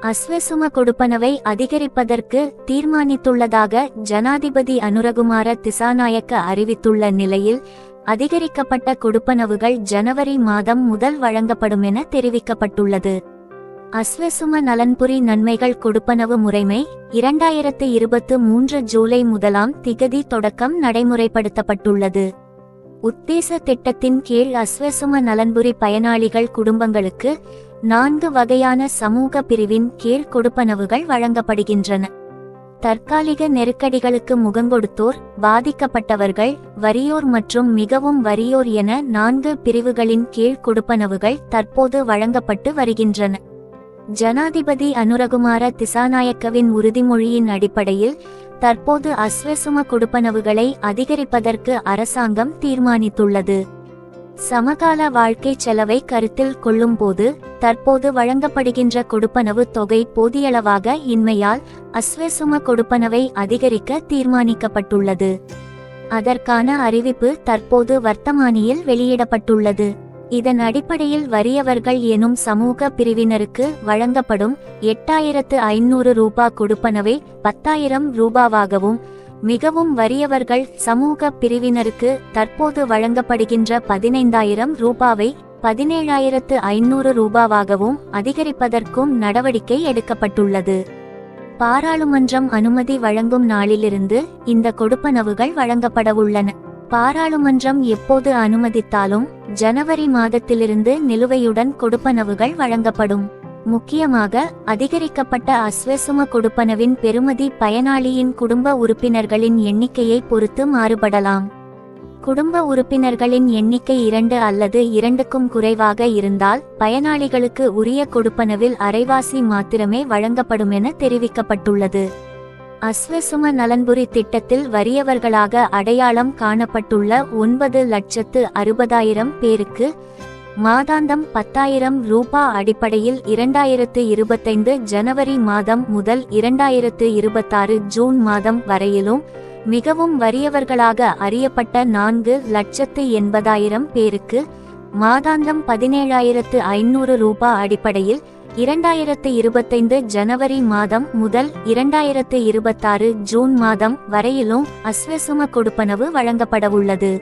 அஸ்வசும கொடுப்பனவை அதிகரிப்பதற்கு தீர்மானித்துள்ளதாக ஜனாதிபதி அனுரகுமார திசாநாயக்க அறிவித்துள்ள நிலையில் அதிகரிக்கப்பட்ட கொடுப்பனவுகள் ஜனவரி மாதம் முதல் வழங்கப்படும் என தெரிவிக்கப்பட்டுள்ளது. அஸ்வசும நலன்புரி நன்மைகள் கொடுப்பனவு முறைமை இரண்டாயிரத்து இருபத்து மூன்று ஜூலை முதலாம் திகதி தொடக்கம் நடைமுறைப்படுத்தப்பட்டுள்ளது. உத்தேச திட்டத்தின் கீழ் அஸ்வசும நலன்புரி பயனாளிகள் குடும்பங்களுக்கு நான்கு வகையான சமூக பிரிவின் கீழ் கொடுப்பனவுகள் வழங்கப்படுகின்றன. தற்காலிக நெருக்கடிகளுக்கு முகங்கொடுத்தோர் பாதிக்கப்பட்டவர்கள் வறியோர் மற்றும் மிகவும் வறியோர் என நான்கு பிரிவுகளின் கீழ் கொடுப்பனவுகள் தற்போது வழங்கப்பட்டு வருகின்றன. ஜனாதிபதி அனுரகுமார திசாநாயக்கவின் உறுதிமொழியின் அடிப்படையில் தற்போது அஸ்வசும கொடுப்பனவுகளை அதிகரிப்பதற்கு அரசாங்கம் தீர்மானித்துள்ளது. சமகால வாழ்க்கை செலவை கருத்தில் கொள்ளும்போது தற்போது வழங்கப்படுகின்ற கொடுப்பனவு தொகை போதியளவாக இன்மையால் அஸ்வசும கொடுப்பனவை அதிகரிக்க தீர்மானிக்கப்பட்டுள்ளது. அதற்கான அறிவிப்பு தற்போது வர்த்தமானியில் வெளியிடப்பட்டுள்ளது. இதன் அடிப்படையில் வறியவர்கள் எனும் சமூக பிரிவினருக்கு வழங்கப்படும் எட்டாயிரத்து ஐநூறு ரூபா கொடுப்பனவை பத்தாயிரம் ரூபாவாகவும் மிகவும் வறியவர்கள் சமூக பிரிவினருக்கு தற்போது வழங்கப்படுகின்ற பதினைந்தாயிரம் ரூபாவை பதினேழாயிரத்து ஐநூறு ரூபாவாகவும் அதிகரிப்பதற்கும் நடவடிக்கை எடுக்கப்பட்டுள்ளது. பாராளுமன்றம் அனுமதி வழங்கும் நாளிலிருந்து இந்த கொடுப்பனவுகள் வழங்கப்படவுள்ளன. பாராளுமன்றம் எப்போது அனுமதித்தாலும் ஜனவரி மாதத்திலிருந்து நிலுவையுடன் கொடுப்பனவுகள் வழங்கப்படும். முக்கியமாக அதிகரிக்கப்பட்ட அஸ்வசும கொடுப்பனவின் பெறுமதி பயனாளியின் குடும்ப உறுப்பினர்களின் எண்ணிக்கையை பொறுத்து மாறுபடலாம். குடும்ப உறுப்பினர்களின் எண்ணிக்கை இரண்டு அல்லது இரண்டுக்கும் குறைவாக இருந்தால் பயனாளிகளுக்கு உரிய கொடுப்பனவில் அரைவாசி மாத்திரமே வழங்கப்படும் என தெரிவிக்கப்பட்டுள்ளது. அஸ்வசும நலன்புரி திட்டத்தில் வறியவர்களாக அடையாளம் காணப்பட்டுள்ள ஒன்பது லட்சத்து அறுபதாயிரம் பேருக்கு மாதாந்தம் பத்தாயிரம் ரூபா அடிப்படையில் இரண்டாயிரத்து இருபத்தைந்து ஜனவரி மாதம் முதல் இரண்டாயிரத்து இருபத்தாறு ஜூன் மாதம் வரையிலும் மிகவும் வறியவர்களாக அறியப்பட்ட நான்கு லட்சத்து எண்பதாயிரம் பேருக்கு மாதாந்தம் பதினேழாயிரத்து ஐநூறு ரூபா அடிப்படையில் இரண்டாயிரத்து இருபத்தைந்து ஜனவரி மாதம் முதல் இரண்டாயிரத்து இருபத்தாறு ஜூன் மாதம் வரையிலும் அஸ்வசும கொடுப்பனவு வழங்கப்படவுள்ளது.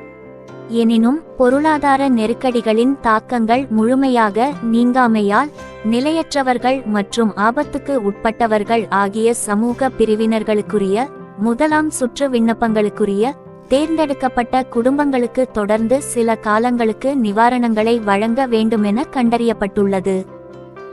எனினும் பொருளாதார நெருக்கடிகளின் தாக்கங்கள் முழுமையாக நீங்காமையால் நிலையற்றவர்கள் மற்றும் ஆபத்துக்கு உட்பட்டவர்கள் ஆகிய சமூக பிரிவினர்களுக்குரிய முதலாம் சுற்று விண்ணப்பங்களுக்குரிய தேர்ந்தெடுக்கப்பட்ட குடும்பங்களுக்கு தொடர்ந்து சில காலங்களுக்கு நிவாரணங்களை வழங்க வேண்டுமென கண்டறியப்பட்டுள்ளது.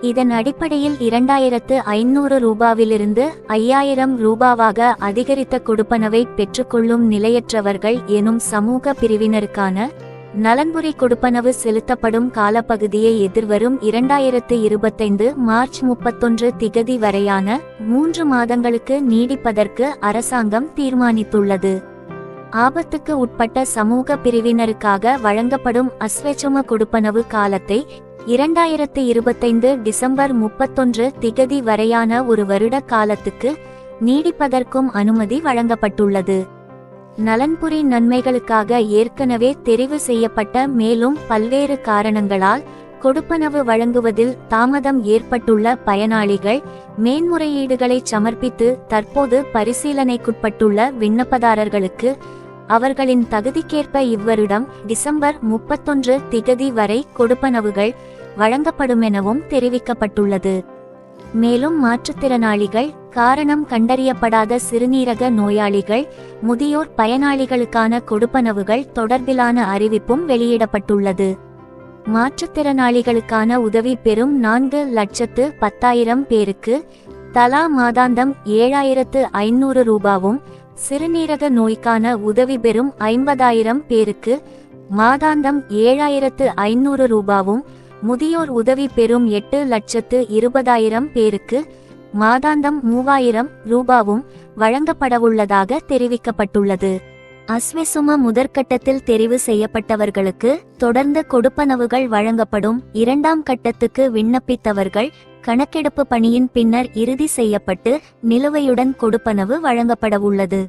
இதன் அடிப்படையில் இரண்டாயிரத்து ஐநூறு ரூபாவிலிருந்து ஐயாயிரம் ரூபாவாக அதிகரித்த கொடுப்பனவை பெற்றுக்கொள்ளும் நிலையற்றவர்கள் எனும் சமூக பிரிவினருக்கான நலன்புரி கொடுப்பனவு செலுத்தப்படும் காலப்பகுதியை எதிர்வரும் இரண்டாயிரத்து இருபத்தைந்து மார்ச் முப்பத்தொன்று திகதி வரையான மூன்று மாதங்களுக்கு நீடிப்பதற்கு அரசாங்கம் தீர்மானித்துள்ளது. ஆபத்துக்கு உட்பட்ட சமூக பிரிவினருக்காக வழங்கப்படும் அஸ்வச்சம கொடுப்பனவு காலத்தை இரண்டாயிரத்து இருபத்தைந்து டிசம்பர் முப்பத்தொன்று திகதி வரையான ஒரு வருட காலத்துக்கு நீடிப்பதற்கும் அனுமதி வழங்கப்பட்டுள்ளது. நலன்புரி நன்மைகளுக்காக ஏற்கனவே தெரிவு செய்யப்பட்ட மேலும் பல்வேறு காரணங்களால் கொடுப்பனவு வழங்குவதில் தாமதம் ஏற்பட்டுள்ள பயனாளிகள் மேன்முறையீடுகளை சமர்ப்பித்து தற்போது பரிசீலனைக்குட்பட்டுள்ள விண்ணப்பதாரர்களுக்கு அவர்களின் தகுதிக்கேற்ப இவ்வருடம் டிசம்பர் முப்பத்தொன்று திகதி வரை கொடுப்பனவுகள் வழங்கப்படுமெனவும் தெரிவிக்கப்பட்டுள்ளது. மேலும் மாற்றுத்திறனாளிகள் காரணம் கண்டறியப்படாத சிறுநீரக நோயாளிகள் முதியோர் பயனாளிகளுக்கான கொடுப்பனவுகள் தொடர்பிலான அறிவிப்பும் வெளியிடப்பட்டுள்ளது. மாற்றுத்திறனாளிகளுக்கான உதவி பெறும் நான்கு லட்சத்து பத்தாயிரம் பேருக்கு தலா மாதாந்தம் ஏழாயிரத்து ஐநூறு ரூபாவும் சிறுநீரக நோய்க்கான உதவி பெறும் ஐம்பதாயிரம் பேருக்கு மாதாந்தம் ஏழாயிரத்து ஐநூறு ரூபாவும் முதியோர் உதவி பெறும் எட்டு லட்சத்து இருபதாயிரம் பேருக்கு மாதாந்தம் மூவாயிரம் ரூபாவும் வழங்கப்படவுள்ளதாக தெரிவிக்கப்பட்டுள்ளது. அஸ்விசும முதற்கட்டத்தில் தெரிவு செய்யப்பட்டவர்களுக்கு தொடர்ந்து கொடுப்பனவுகள் வழங்கப்படும். இரண்டாம் கட்டத்துக்கு விண்ணப்பித்தவர்கள் கணக்கெடுப்பு பணியின் பின்னர் இறுதி செய்யப்பட்டு நிலுவையுடன் கொடுப்பனவு வழங்கப்படவுள்ளது.